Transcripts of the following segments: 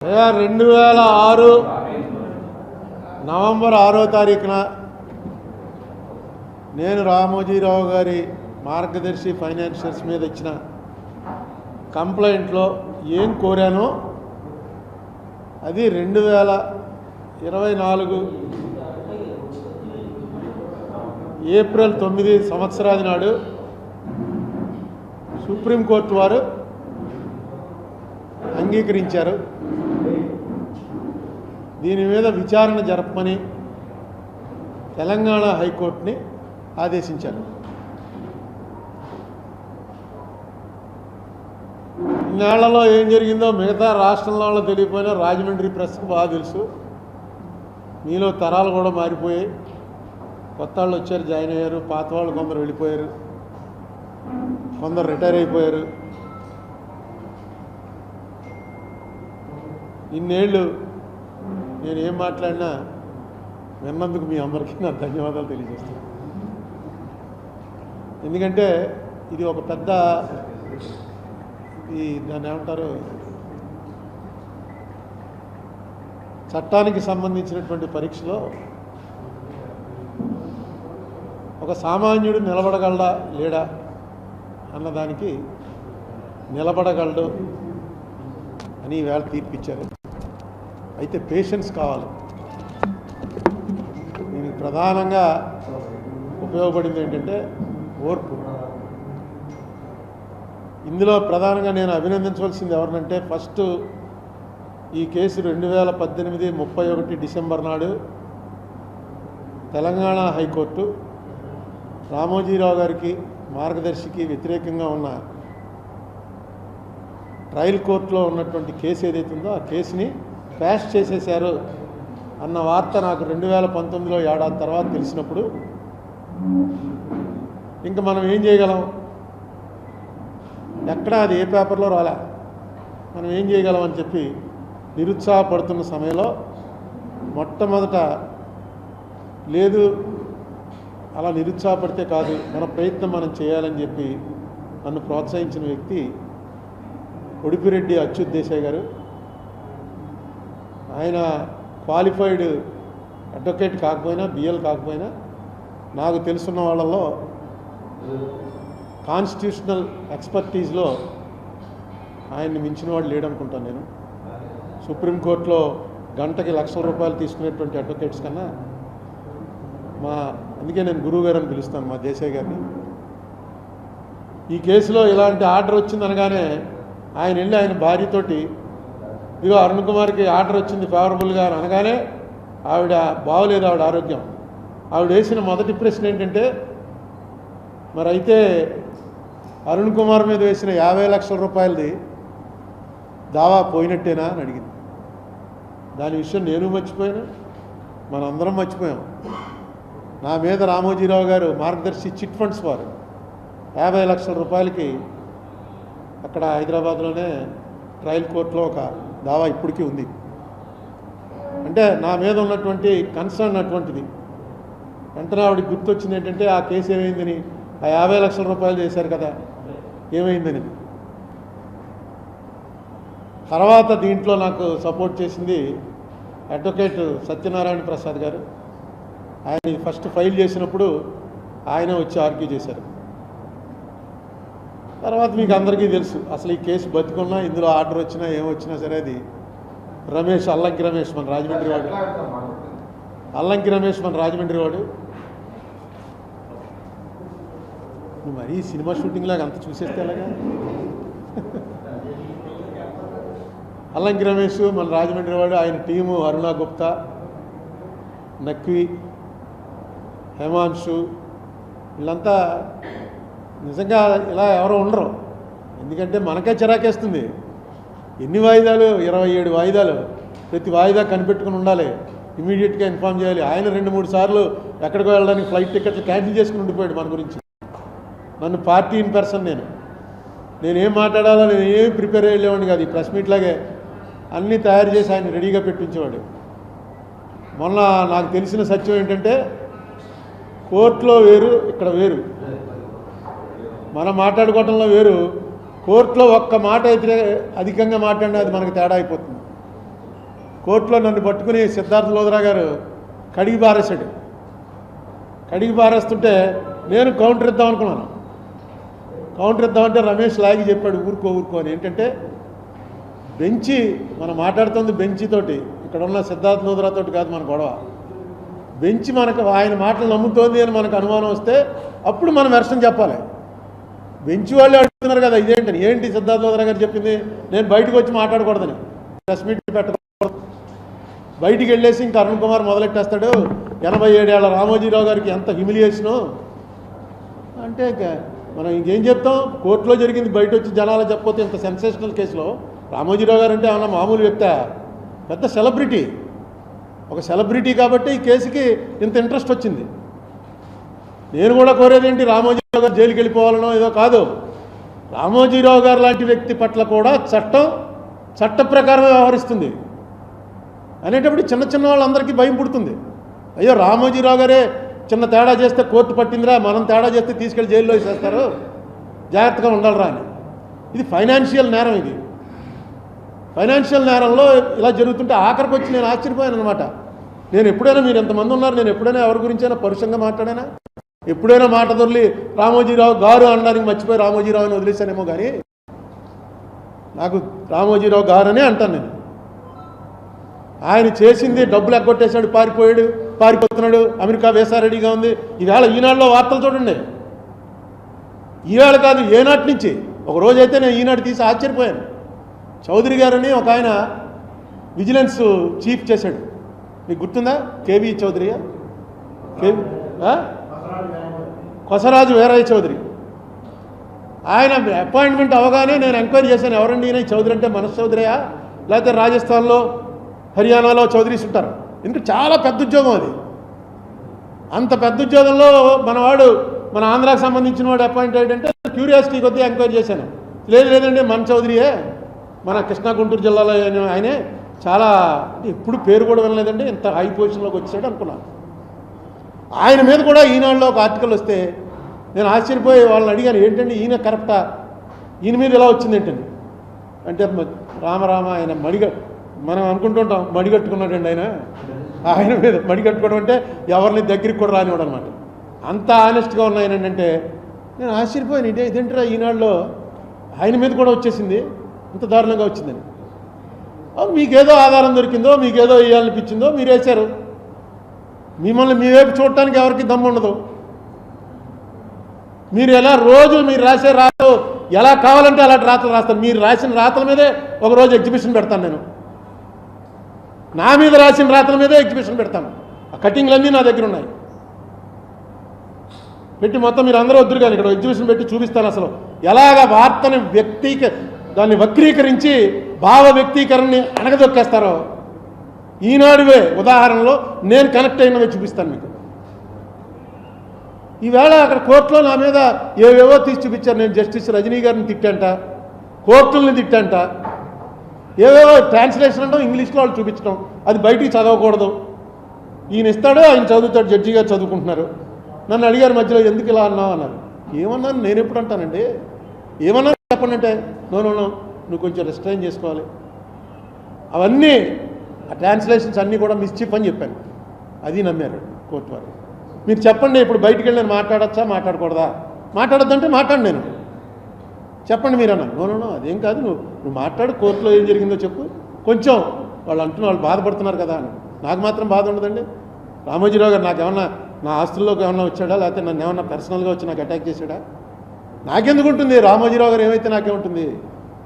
అయ్యా రెండు వేల ఆరు నవంబర్ ఆరో తారీఖున నేను రామోజీరావు గారి మార్గదర్శి ఫైనాన్షియల్స్ మీద ఇచ్చిన కంప్లైంట్లో ఏం కోరానో అది రెండు వేల ఇరవై నాలుగు ఏప్రిల్ తొమ్మిది సంవత్సరాది నాడు సుప్రీంకోర్టు వారు అంగీకరించారు. దీని మీద విచారణ జరపమని తెలంగాణ హైకోర్టుని ఆదేశించారు. ఇన్నేళ్ళలో ఏం జరిగిందో మిగతా రాష్ట్రంలో వాళ్ళు తెలియపోయినా రాజమండ్రి ప్రెస్కి బాగా తెలుసు. మీలో తరాలు కూడా మారిపోయాయి. కొత్త వాళ్ళు వచ్చారు జాయిన్ అయ్యారు పాత వాళ్ళు కొందరు వెళ్ళిపోయారు కొందరు రిటైర్ అయిపోయారు. ఇన్నేళ్ళు నేను ఏం మాట్లాడినా విన్నందుకు మీ అందరికీ నా ధన్యవాదాలు తెలియజేస్తాను ఎందుకంటే ఇది ఒక పెద్ద ఈ దాన్ని ఏమంటారు? చట్టానికి సంబంధించినటువంటి పరీక్షలో ఒక సామాన్యుడు నిలబడగలడా లేడా అన్నదానికి నిలబడగలడు అని ఈవేళ తీర్పిచ్చారు. అయితే పేషెన్స్ కావాలి. దీనికి ప్రధానంగా ఉపయోగపడింది ఏంటంటే ఓర్పు. ఇందులో ప్రధానంగా నేను అభినందించవలసింది ఎవరినంటే ఫస్ట్ ఈ కేసు రెండు వేల పద్దెనిమిది ముప్పై ఒకటి డిసెంబర్ నాడు తెలంగాణ హైకోర్టు రామోజీరావు గారికి మార్గదర్శికి వ్యతిరేకంగా ఉన్న ట్రయల్ కోర్టులో ఉన్నటువంటి కేసు ఏదైతే ఉందో ఆ కేసుని ప్యాస్ చేసేశారు అన్న వార్త నాకు రెండు వేల పంతొమ్మిదిలో ఏడాది తర్వాత తెలిసినప్పుడు ఇంకా మనం ఏం చేయగలం? ఎక్కడ అది ఏ పేపర్లో రాలే. మనం ఏం చేయగలం అని చెప్పి నిరుత్సాహపడుతున్న సమయంలో మొట్టమొదట లేదు అలా నిరుత్సాహపడితే కాదు మన ప్రయత్నం మనం చేయాలని చెప్పి నన్ను ప్రోత్సహించిన వ్యక్తి ఉడిపిరెడ్డి అచ్యుత్ దేశాయ్ గారు. ఆయన క్వాలిఫైడ్ అడ్వకేట్ కాకపోయినా బిఎల్ కాకపోయినా నాకు తెలుసున్న వాళ్ళలో కాన్స్టిట్యూషనల్ ఎక్స్పర్టీస్లో ఆయన్ని మించిన వాడు లేడనుకుంటాను నేను. సుప్రీంకోర్టులో గంటకి లక్షల రూపాయలు తీసుకునేటువంటి అడ్వకేట్స్ కన్నా మా అందుకే నేను గురువు గారు అని పిలుస్తాను మా దేశాయ్ గారిని. ఈ కేసులో ఇలాంటి ఆర్డర్ వచ్చిందనగానే ఆయన వెళ్ళి ఆయన భార్యతోటి ఇదిగో అరుణ్ కుమార్కి ఆర్డర్ వచ్చింది ఫేవరబుల్గా అని అనగానే ఆవిడ బాగోలేదు ఆవిడ ఆరోగ్యం. ఆవిడ వేసిన మొదటి ప్రశ్న ఏంటంటే మరి అయితే అరుణ్ కుమార్ మీద వేసిన యాభై లక్షల రూపాయలది దావా పోయినట్టేనా? అని అడిగింది. దాని విషయం నేను మర్చిపోయాను మనందరం మర్చిపోయాం. నా మీద రామోజీరావు గారు మార్గదర్శి చిట్ ఫండ్స్ వారు యాభై లక్షల రూపాయలకి అక్కడ హైదరాబాద్లోనే ట్రయల్ కోర్టులో ఒక దావా ఇప్పటికీ ఉంది. అంటే నా మీద ఉన్నటువంటి కన్సర్న్ అటువంటిది. వెంటనే ఆవిడకి గుర్తొచ్చింది ఏంటంటే ఆ కేసు ఏమైందని? ఆ యాభై లక్షల రూపాయలు చేశారు కదా ఏమైందని? తర్వాత దీంట్లో నాకు సపోర్ట్ చేసింది అడ్వకేట్ సత్యనారాయణ ప్రసాద్ గారు. ఆయన ఫస్ట్ ఫైల్ చేసినప్పుడు ఆయన వచ్చి ఆర్గ్యూ చేశారు. తర్వాత మీకు అందరికీ తెలుసు అసలు ఈ కేసు బతుకున్నా ఇందులో ఆర్డర్ వచ్చినా ఏమొచ్చినా సరే అది రమేష్ అల్లంకి రమేష్ మన రాజమండ్రి వాడు. అల్లంకి రమేష్ మన రాజమండ్రి వాడు. నువ్వు మరీ సినిమా షూటింగ్ లాగా అంత చూసేస్తే ఎలాగా? అల్లంకి రమేష్ మన రాజమండ్రి వాడు ఆయన టీము అరుణ గుప్తా నక్వి హేమాంశు వీళ్ళంతా నిజంగా ఇలా ఎవరు ఉండరు. ఎందుకంటే మనకే చిరాకేస్తుంది. ఎన్ని వాయిదాలు? ఇరవై ఏడు వాయిదాలు. ప్రతి వాయిదా కనిపెట్టుకుని ఉండాలి. ఇమీడియట్గా ఇన్ఫామ్ చేయాలి. ఆయన రెండు మూడు సార్లు ఎక్కడికో వెళ్ళడానికి ఫ్లైట్ టికెట్లు క్యాన్సిల్ చేసుకుని ఉండిపోయాడు మన గురించి. నన్ను పార్టీ ఇన్ పర్సన్ నేను. నేనేం మాట్లాడాలో నేను ఏం ప్రిపేర్ అయ్యేవాడిని కాదు. ఈ ప్రెస్ మీట్ లాగే అన్నీ తయారు చేసి ఆయన రెడీగా పెట్టించేవాడు. మొన్న నాకు తెలిసిన సత్యం ఏంటంటే కోర్టులో వేరు ఇక్కడ వేరు. మనం మాట్లాడుకోవటంలో వేరు. కోర్టులో ఒక్క మాట అయితే అధికంగా మాట్లాడినా అది మనకు తేడా అయిపోతుంది. కోర్టులో నన్ను పట్టుకుని సిద్ధార్థ లోదరా గారు కడిగి పారేశాడు. కడిగి పారేస్తుంటే నేను కౌంటర్ ఇద్దాం అనుకున్నాను. కౌంటర్ ఇద్దామంటే రమేష్ లాగి చెప్పాడు ఊరుకో ఊరుకో అని. ఏంటంటే బెంచి మనం మాట్లాడుతుంది బెంచితోటి ఇక్కడ ఉన్న సిద్ధార్థ లోదరాతో కాదు మన గొడవ. బెంచి మనకు ఆయన మాటలు నమ్ముతోంది అని మనకు అనుమానం వస్తే అప్పుడు మనం వెర్షన్ చెప్పాలి. బెంచి వాళ్ళు అడుగుతున్నారు కదా ఇదేంటని? ఏంటి సిద్ధార్థ లోదరా గారు చెప్పింది? నేను బయటకు వచ్చి మాట్లాడకూడదని. ప్రెస్ మీట్ పెట్టకూడదు. బయటికి వెళ్ళేసి ఇంకా అరుణ్ కుమార్ మొదలెట్టేస్తాడు. ఎనభై ఏడేళ్ళ రామోజీరావు గారికి ఎంత హ్యూమిలియేషను అంటే మనం ఇంకేం చెప్తాం? కోర్టులో జరిగింది బయట వచ్చి జనాలు చెప్పకపోతే ఇంత సెన్సేషనల్ కేసులో రామోజీరావు గారు అంటే ఏమన్నా మామూలు వ్యక్త? పెద్ద సెలబ్రిటీ ఒక సెలబ్రిటీ కాబట్టి ఈ కేసుకి ఇంత ఇంట్రెస్ట్ వచ్చింది. నేను కూడా కోరేది ఏంటి? జైలుకి వెళ్ళిపోవాలనో ఏదో కాదు. రామోజీరావు గారు లాంటి వ్యక్తి పట్ల కూడా చట్టం చట్ట ప్రకారమే వ్యవహరిస్తుంది. అనేటప్పుడు చిన్న చిన్న వాళ్ళందరికీ భయం పుడుతుంది. అయ్యో రామోజీరావు గారే చిన్న తేడా చేస్తే కోర్టు పట్టిందిరా మనం తేడా చేస్తే తీసుకెళ్ళి జైల్లో వేసేస్తారు. జాగ్రత్తగా ఉండాలిరా అని. ఇది ఫైనాన్షియల్ నేరం ఇది. ఫైనాన్షియల్ నేరంలో ఇలా జరుగుతుంటే ఆఖరికి వచ్చి నేను ఆశ్చర్యపోయాను అనమాట నేను ఎప్పుడైనా మీరు ఎంతమంది ఉన్నారు నేను ఎప్పుడైనా ఎవరి గురించైనా పరుషంగా మాట్లాడానా? ఎప్పుడైనా మాట దొరికి రామోజీరావు గారు అనడానికి మర్చిపోయి రామోజీరావు అని వదిలేశానేమో కానీ నాకు రామోజీరావు గారు అనే అంటాను నేను. ఆయన చేసింది డబ్బులు ఎగ్గొట్టేశాడు పారిపోయాడు పారిపోతున్నాడు అమెరికా వేసా రెడీగా ఉంది. ఈవేళ ఈనాడులో వార్తలు చూడండి. ఈవేళ కాదు ఏనాటి నుంచి? ఒక రోజైతే నేను ఈనాడు తీసి ఆశ్చర్యపోయాను. చౌదరి గారని ఒక ఆయన విజిలెన్స్ చీఫ్ చేశాడు. మీకు గుర్తుందా? కేవీ చౌదరియా కేవీ కొసరాజు వీరయ్య చౌదరి. ఆయన అపాయింట్మెంట్ అవగానే నేను ఎంక్వైరీ చేశాను ఎవరండి ఈయన? ఈ చౌదరి అంటే మనస్ చౌదరియా? లేకపోతే రాజస్థాన్లో హర్యానాలో చౌదరీస్ ఉంటారు? ఎందుకంటే చాలా పెద్ద ఉద్యోగం అది. అంత పెద్ద ఉద్యోగంలో మనవాడు మన ఆంధ్రాకి సంబంధించిన వాడు అపాయింట్ అయ్యాడంటే క్యూరియాసిటీ కొద్దీ ఎంక్వైరీ చేశాను. లేదు లేదండి మన చౌదరియే. మన కృష్ణా గుంటూరు జిల్లాలో ఆయనే చాలా అంటే ఎప్పుడు పేరు కూడా వినలేదండి ఇంత హై పొజిషన్లోకి వచ్చాడు అనుకున్నాను. ఆయన మీద కూడా ఈనాడులో ఒక ఆర్టికల్ వస్తే నేను ఆశ్చర్యపోయి వాళ్ళని అడిగాను ఏంటండి ఈయన కరెక్టా ఈయన మీద ఇలా వచ్చింది ఏంటండి? అంటే రామరామ ఆయన మడిగ మనం అనుకుంటుంటాం మడిగట్టుకున్నాడండి ఆయన. ఆయన మీద మడిగట్టుకోవడం అంటే ఎవరిని దగ్గరికి కూడా రానివాడు అనమాట అంత ఆనెస్ట్గా ఉన్న ఆయన ఏంటంటే నేను ఆశ్చర్యపోయాను ఇదే ఇదేంటరా ఈనాడులో ఆయన మీద కూడా వచ్చేసింది? ఇంత దారుణంగా వచ్చిందని. మీకేదో ఆధారం దొరికిందో మీకేదో వేయాలనిపించిందో మీరు వేశారు మిమ్మల్ని మీ వైపు చూడటానికి ఎవరికి దమ్ము ఉండదు. మీరు ఎలా రోజు మీరు రాసే రాతలు ఎలా కావాలంటే అలాంటి రాతలు రాస్తాను మీరు రాసిన రాతల మీదే ఒక రోజు ఎగ్జిబిషన్ పెడతాను నేను. నా మీద రాసిన రాతల మీదే ఎగ్జిబిషన్ పెడతాను. ఆ కటింగ్లన్నీ నా దగ్గర ఉన్నాయి. పెట్టి మొత్తం మీరు అందరూ వద్దురు కానీ ఇక్కడ ఎగ్జిబిషన్ పెట్టి చూపిస్తాను అసలు. ఎలాగ వార్తని వ్యక్తీక దాన్ని వక్రీకరించి భావ వ్యక్తీకరణని అణగదొక్కేస్తారో ఈనాడువే ఉదాహరణలో నేను కనెక్ట్ అయినవి చూపిస్తాను మీకు. ఈవేళ అక్కడ కోర్టులో నా మీద ఏవేవో తీసి చూపించారు. నేను జస్టిస్ రజనీ గారిని తిట్టంట కోర్టుల్ని తిట్టంట ఏవేవో ట్రాన్స్లేషన్ అంటే ఇంగ్లీష్లో వాళ్ళు చూపించడం అది బయటికి చదవకూడదు. ఈయన ఇస్తాడు ఆయన చదువుతాడు జడ్జి గారు చదువుకుంటున్నారు. నన్ను అడిగారు మధ్యలో ఎందుకు ఇలా అన్నావు? అన్నారు. ఏమన్నాను నేను ఎప్పుడు అంటానండి? ఏమన్నా చెప్పండి అంటే నో నో నో నువ్వు కొంచెం రెస్ట్రైన్ చేసుకోవాలి. అవన్నీ ఆ ట్రాన్స్లేషన్స్ అన్నీ కూడా మిస్చిప్ అని చెప్పాను. అది నమ్మారు కోర్టు వారు. మీరు చెప్పండి ఇప్పుడు బయటికి వెళ్ళి నేను మాట్లాడచ్చా మాట్లాడకూడదా? మాట్లాడొద్దంటే మాట్లాడు నేను. చెప్పండి మీరు అన్న నోనో అదేం కాదు. నువ్వు నువ్వు మాట్లాడు కోర్టులో ఏం జరిగిందో చెప్పు. కొంచెం వాళ్ళు అంటున్న వాళ్ళు బాధపడుతున్నారు కదా అని. నాకు మాత్రం బాధ ఉండదండి. రామోజీరావు గారు నాకు ఏమన్నా నా ఆస్తుల్లోకి ఏమన్నా వచ్చాడా? లేకపోతే నన్ను ఏమన్నా పర్సనల్గా వచ్చి నాకు అటాక్ చేశాడా? నాకెందుకు ఉంటుంది? రామోజీరావు గారు ఏమైతే నాకేముంటుంది?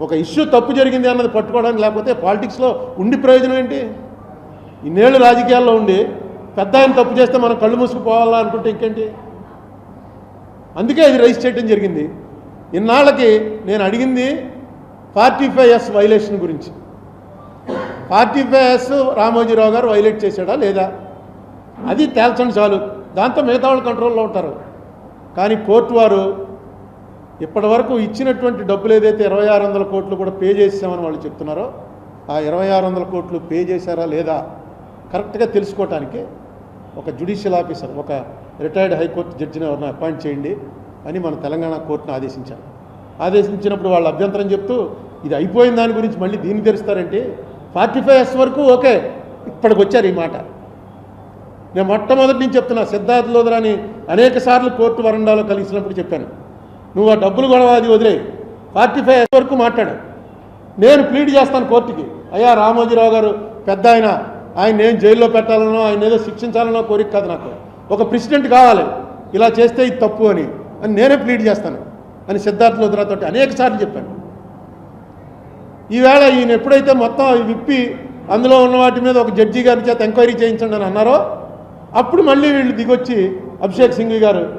ఒక ఇష్యూ తప్పు జరిగింది అన్నది పట్టుకోవడానికి లేకపోతే పాలిటిక్స్లో ఉండి ప్రయోజనం ఏంటి? ఇన్నేళ్ళు రాజకీయాల్లో ఉండి పెద్ద ఆయన తప్పు చేస్తే మనం కళ్ళు మూసుకుపోవాలా అనుకుంటే ఇంకేంటి? అందుకే ఇది రైజ్ చేయడం జరిగింది. ఇన్నాళ్ళకి నేను అడిగింది ఫార్టీ ఫైవ్ ఎస్ వైలేషన్ గురించి. ఫార్టీ ఫైవ్ ఎస్ రామోజీరావు గారు వైలేట్ చేశాడా లేదా? అది తేల్చండి చాలు. దాంతో మిగతా వాళ్ళు కంట్రోల్లో ఉంటారు. కానీ కోర్టు వారు ఇప్పటి వరకు ఇచ్చినటువంటి డబ్బులు ఏదైతే ఇరవై ఆరు వందల కోట్లు కూడా పే చేసామని వాళ్ళు చెప్తున్నారో ఆ ఇరవై ఆరు వందల కోట్లు పే చేశారా లేదా కరెక్ట్గా తెలుసుకోవటానికి ఒక జ్యుడిషియల్ ఆఫీసర్ ఒక రిటైర్డ్ హైకోర్టు జడ్జిని ఎవరిని అపాయింట్ చేయండి అని మన తెలంగాణ కోర్టును ఆదేశించారు. ఆదేశించినప్పుడు వాళ్ళు అభ్యంతరం చెప్తూ ఇది అయిపోయిన దాని గురించి మళ్ళీ దీన్ని తెరుస్తారంటే ఫార్టీ ఫైవ్ ఎస్ వరకు ఓకే ఇప్పటికి వచ్చారు ఈ మాట. నేను మొట్టమొదటి నుంచి చెప్తున్నా సిద్ధార్థ లోదరాని అనేక సార్లు కోర్టు వరండాలో కలిసినప్పుడు చెప్పాను. నువ్వు ఆ డబ్బులు గొడవ అది వదిలేయి ఫార్టీ ఫైవ్ వరకు మాట్లాడు. నేను ప్లీడ్ చేస్తాను కోర్టుకి. అయ్యా రామోజీరావు గారు పెద్ద ఆయన. ఆయన నేను జైల్లో పెట్టాలనో ఆయన ఏదో శిక్షించాలనో కోరిక కాదు నాకు. ఒక ప్రెసిడెంట్ కావాలి. ఇలా చేస్తే ఇది తప్పు అని. అని నేనే ప్లీడ్ చేస్తాను. అని సిద్ధార్థ లోద్రాతో అనేక సార్లు చెప్పాను. ఈవేళ ఈయన ఎప్పుడైతే మొత్తం అవి విప్పి అందులో ఉన్న వాటి మీద ఒక జడ్జి గారి చేత ఎంక్వైరీ చేయించండి అని అన్నారో అప్పుడు మళ్ళీ వీళ్ళు దిగొచ్చి అభిషేక్ సింగ్ గారు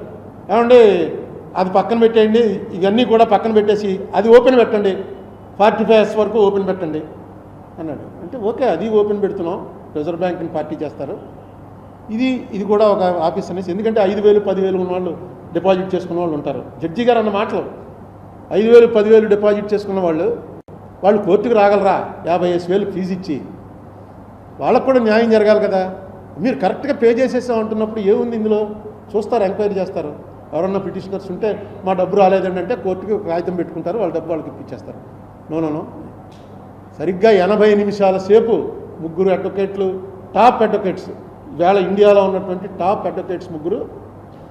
ఏమండి అది పక్కన పెట్టేయండి. ఇవన్నీ కూడా పక్కన పెట్టేసి అది ఓపెన్ పెట్టండి. ఫార్టీ ఫైవ్ ఎస్ వరకు ఓపెన్ పెట్టండి. అన్నాడు. అంటే ఓకే అది ఓపెన్ పెడుతున్నాం. రిజర్వ్ బ్యాంక్ని పార్టీ చేస్తారు. ఇది ఇది కూడా ఒక ఆఫీస్ అనేసి. ఎందుకంటే ఐదు వేలు పదివేలు ఉన్న వాళ్ళు డిపాజిట్ చేసుకున్న వాళ్ళు ఉంటారు. జడ్జి గారు అన్న మాటలు. ఐదు వేలు పదివేలు డిపాజిట్ చేసుకున్న వాళ్ళు వాళ్ళు కోర్టుకు రాగలరా? యాభై ఐదు వేలు ఫీజు ఇచ్చి. వాళ్ళకు కూడా న్యాయం జరగాలి కదా. మీరు కరెక్ట్గా పే చేసేసాం అంటున్నప్పుడు ఏముంది ఇందులో? చూస్తారు ఎంక్వైరీ చేస్తారు. ఎవరన్నా పిటిషనర్స్ ఉంటే మా డబ్బు రాలేదండి అంటే కోర్టుకి ఒక కాగితం పెట్టుకుంటారు వాళ్ళ డబ్బు వాళ్ళకి ఇప్పించేస్తారు. నో సరిగ్గా ఎనభై నిమిషాల సేపు ముగ్గురు అడ్వకేట్లు టాప్ అడ్వకేట్స్ వేళ ఇండియాలో ఉన్నటువంటి టాప్ అడ్వకేట్స్ ముగ్గురు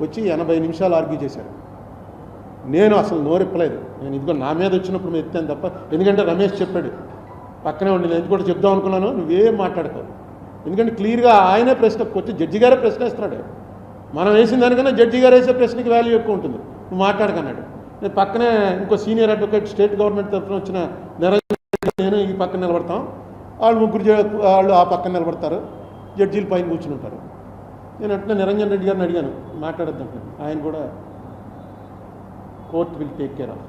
వచ్చి ఎనభై నిమిషాలు ఆర్గ్యూ చేశారు. నేను అసలు నోరెప్పలేదు నేను ఇదిగో నా మీద వచ్చినప్పుడు మేము ఎత్తాను తప్ప ఎందుకంటే రమేష్ చెప్పాడు పక్కనే ఉండి నేను కూడా చెప్దాం అనుకున్నాను నువ్వేం మాట్లాడుకోవు ఎందుకంటే క్లియర్గా ఆయనే ప్రశ్న వచ్చి జడ్జి గారే ప్రశ్న ఇస్తున్నాడు మనం వేసిన దానికన్నా జడ్జి గారు వేసే ప్రశ్నకి వాల్యూ ఎక్కువ ఉంటుంది. నువ్వు మాట్లాడకన్నాడు నేను పక్కనే ఇంకో సీనియర్ అడ్వకేట్ స్టేట్ గవర్నమెంట్ తరఫున వచ్చిన నిరంజన్ రెడ్డి నేను ఈ పక్కన నిలబడతాం. వాళ్ళు ముగ్గురు వాళ్ళు ఆ పక్కన నిలబడతారు. జడ్జీలు పైన కూర్చుని ఉంటారు. నేను అట్లా నిరంజన్ రెడ్డి గారిని అడిగాను మాట్లాడద్దాం ఆయన కూడా court will take care of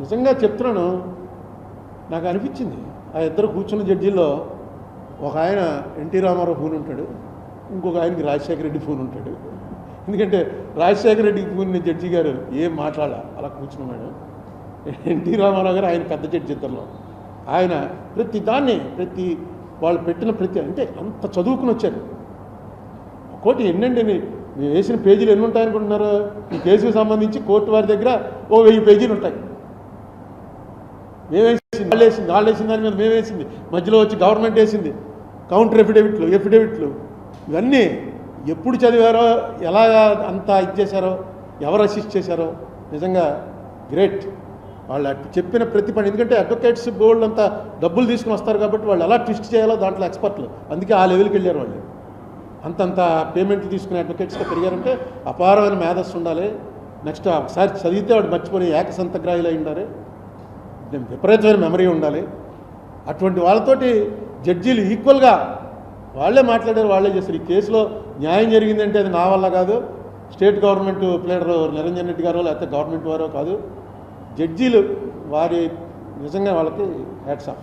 నిజంగా చెప్తున్నాను నాకు అనిపించింది. ఆ ఇద్దరు కూర్చున్న జడ్జీల్లో ఒక ఆయన ఎన్టీ రామారావు ఉంటాడు. ఇంకొక ఆయనకి రాజశేఖర రెడ్డి ఫోన్ ఉంటాడు. ఎందుకంటే రాజశేఖర రెడ్డికి ఫోన్ జడ్జి గారు ఏం మాట్లాడాల? అలా కూర్చున్నాడు ఎన్టీ రామారావు గారు ఆయన పెద్ద జడ్జి ఇద్దరులో. ఆయన ప్రతి దాన్ని ప్రతి వాళ్ళు పెట్టిన ప్రతి అంటే అంత చదువుకుని వచ్చారు. కోటి ఎన్నండి మీరు వేసిన పేజీలు ఎన్ని ఉంటాయనుకుంటున్నారు? ఈ కేసుకు సంబంధించి కోర్టు వారి దగ్గర ఓ వెయ్యి పేజీలు ఉంటాయి. మేమేసింది వాళ్ళు వేసింది వాళ్ళు వేసిన దాని మీద మేమేసింది. మధ్యలో వచ్చి గవర్నమెంట్ వేసింది. కౌంటర్ ఎఫిడేవిట్లు ఎఫిడేవిట్లు. ఇవన్నీ ఎప్పుడు చదివారో ఎలా అంతా ఇది చేశారో ఎవరు అసిస్ట్ చేశారో నిజంగా గ్రేట్. వాళ్ళు అటు చెప్పిన ప్రతి పని ఎందుకంటే అడ్వకేట్స్ గోల్డ్ అంతా డబ్బులు తీసుకుని వస్తారు కాబట్టి వాళ్ళు ఎలా ట్విస్ట్ చేయాలో దాంట్లో ఎక్స్పర్ట్లు. అందుకే ఆ లెవెల్కి వెళ్ళారు వాళ్ళు. అంతంత పేమెంట్లు తీసుకునే అడ్వకేట్స్గా పెరిగారంటే అపారమైన మేధస్సు ఉండాలి. నెక్స్ట్ ఒకసారి చదివితే వాడు మర్చిపోయి ఏకసంతగ్రాహిలు అయి ఉండాలి. విపరీతమైన మెమరీ ఉండాలి. అటువంటి వాళ్ళతోటి జడ్జీలు ఈక్వల్గా వాళ్ళే మాట్లాడారు వాళ్ళే చేస్తారు ఈ కేసులో న్యాయం జరిగిందంటే అది నా వల్ల కాదు. State government pleader Niranjan Reddy గారో లేకపోతే గవర్నమెంట్ వారో కాదు. జడ్జీలు వారి నిజంగా వాళ్ళకి హ్యాట్స్ ఆఫ్.